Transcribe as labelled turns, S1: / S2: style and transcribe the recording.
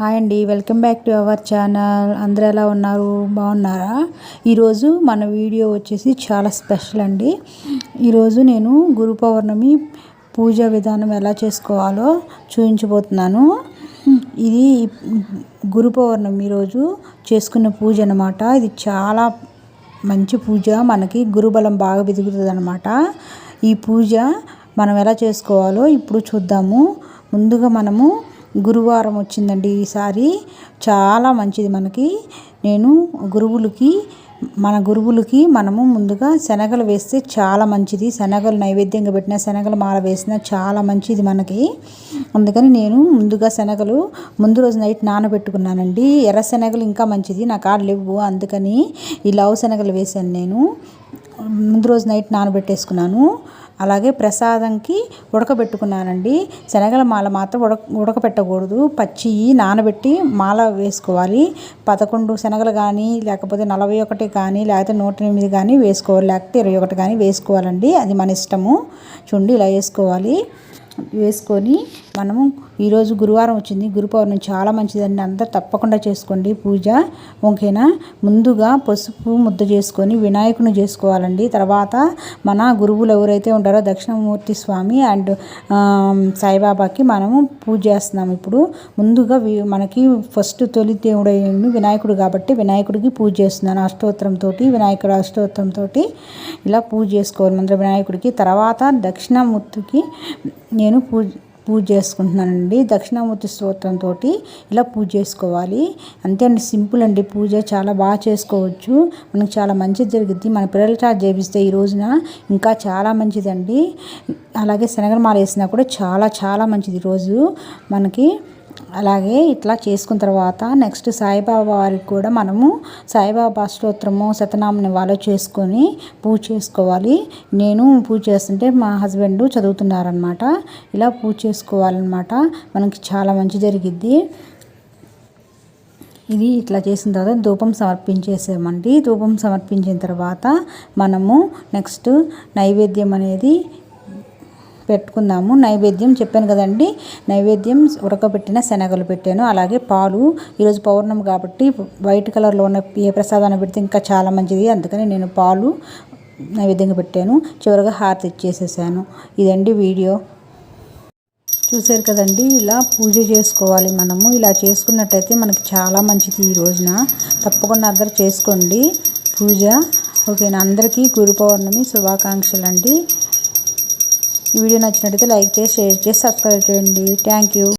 S1: Hi అండి welcome back to our channel. అందరూ ఎలా ఉన్నారు? బాగున్నారా? ఈరోజు మన వీడియో వచ్చేసి చాలా స్పెషల్ అండి. ఈరోజు నేను గురు పౌర్ణమి పూజ విధానం ఎలా చేసుకోవాలో చూపించబోతున్నాను ఇది గురు పౌర్ణమి రోజు చేసుకున్న పూజ అనమాట ఇది చాలా మంచి పూజ. మనకి గురుబలం బాగా వెతుకుతుంది అనమాట ఈ పూజ మనం ఎలా చేసుకోవాలో ఇప్పుడు చూద్దాము. ముందుగా మనము గురువారం వచ్చిందండి ఈసారి చాలా మంచిది మనకి. నేను గురువులకి మన గురువులకి మనము ముందుగా శనగలు వేస్తే చాలా మంచిది. శనగలు నైవేద్యంగా పెట్టిన శనగలు మాల వేసిన చాలా మంచిది మనకి. అందుకని నేను ముందుగా శనగలు ముందు రోజు నైట్ నానబెట్టుకున్నానండి. ఎర్ర శనగలు ఇంకా మంచిది నా కాడ లేవు. అందుకని ఈ లవ్ శనగలు వేసాను నేను. ముందు రోజు నైట్ నానబెట్టేసుకున్నాను. అలాగే ప్రసాదంకి ఉడకబెట్టుకున్నానండి. శనగల మాల మాత్రం ఉడక ఉడకబెట్టకూడదు. పచ్చి నానబెట్టి మాల వేసుకోవాలి. పదకొండు శనగలు కానీ లేకపోతే నలభై ఒకటి కానీ లేకపోతే నూట ఎనిమిది కానీ వేసుకోవాలి. లేకపోతే ఇరవై ఒకటి కానీ వేసుకోవాలండి. అది మన ఇష్టము. చుండి ఇలా వేసుకోవాలి. వేసుకొని మనము ఈరోజు గురువారం వచ్చింది. గురు పౌర్ణమి చాలా మంచిదండి. అందరు తప్పకుండా చేసుకోండి పూజ. ఓకేనా? ముందుగా పసుపు ముద్ద చేసుకొని వినాయకుని చేసుకోవాలండి. తర్వాత మన గురువులు ఎవరైతే ఉంటారో దక్షిణమూర్తి స్వామి అండ్ సాయిబాబాకి మనము పూజ చేస్తున్నాం ఇప్పుడు. ముందుగా మనకి ఫస్ట్ తొలి దేవుడైన వినాయకుడు కాబట్టి వినాయకుడికి పూజ చేస్తున్నాను. అష్టోత్తరంతో వినాయకుడు అష్టోత్తరంతో ఇలా పూజ చేసుకోవాలి. ముందు వినాయకుడికి. తర్వాత దక్షిణమూర్తికి నేను పూజ పూజ చేసుకుంటున్నానండి. దక్షిణామూర్తి స్తోత్రంతో ఇలా పూజ చేసుకోవాలి. అంతే అండి సింపుల్ అండి పూజ. చాలా బాగా చేసుకోవచ్చు. మనకు చాలా మంచిది జరుగుద్ది. మన పిల్లలు చాలా చేపిస్తే ఈ రోజున ఇంకా చాలా మంచిదండి. అలాగే శనగమాల వేసినా కూడా చాలా చాలా మంచిది రోజు మనకి. అలాగే ఇట్లా చేసుకున్న తర్వాత నెక్స్ట్ సాయిబాబా వారికి కూడా మనము సాయిబాబా స్తోత్రము శతనామని వాళ్ళు చేసుకొని పూజ చేసుకోవాలి. నేను పూజ చేస్తుంటే మా హస్బెండ్ చదువుతున్నారనమాట ఇలా పూజ చేసుకోవాలన్నమాట. మనకి చాలా మంచి జరిగిద్ది. ఇది ఇట్లా చేసిన తర్వాత ధూపం సమర్పించేసామండి. ధూపం సమర్పించిన తర్వాత మనము నెక్స్ట్ నైవేద్యం అనేది పెట్టుకుందాము. నైవేద్యం చెప్పాను కదండి. నైవేద్యం ఉడకబెట్టిన శనగలు పెట్టాను. అలాగే పాలు. ఈరోజు పౌర్ణమి కాబట్టి వైట్ కలర్లో ఉన్న ఏ ప్రసాదాన్ని పెడితే ఇంకా చాలా మంచిది. అందుకని నేను పాలు నైవేద్యంగా పెట్టాను. చివరిగా హారతి ఇచ్చేసేసాను. ఇదండి వీడియో. చూసారు కదండి. ఇలా పూజ చేసుకోవాలి మనము. ఇలా చేసుకున్నట్టయితే మనకి చాలా మంచిది ఈ రోజున. తప్పకుండా అందరు చేసుకోండి పూజ. ఓకేనా? అందరికీ గురు పౌర్ణమి శుభాకాంక్షలు అండి ఈ వీడియో నచ్చినట్లయితే లైక్ చేసి షేర్ చేసి సబ్స్క్రైబ్ చేయండి. Thank you.